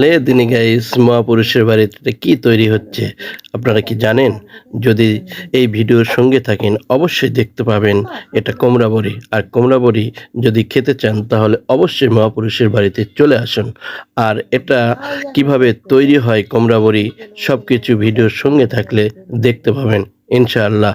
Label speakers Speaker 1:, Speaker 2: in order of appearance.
Speaker 1: লে দিনে গাইস মহাপুরুষের বাড়িতে কি তৈরি হচ্ছে? আপনারা কি জানেন? যদি এই ভিডিওর সঙ্গে থাকেন, অবশ্যই দেখতে পাবেন এটা কোমরা বড়ি আর কোমরা বড়ি যদি খেতে চান, তাহলে অবশ্যই মহাপুরুষের বাড়িতে চলে আসুন। আর এটা কীভাবে তৈরি হয় কোমরা বড়ি সব কিছু ভিডিওর সঙ্গে থাকলে দেখতে পাবেন, ইনশাআল্লাহ।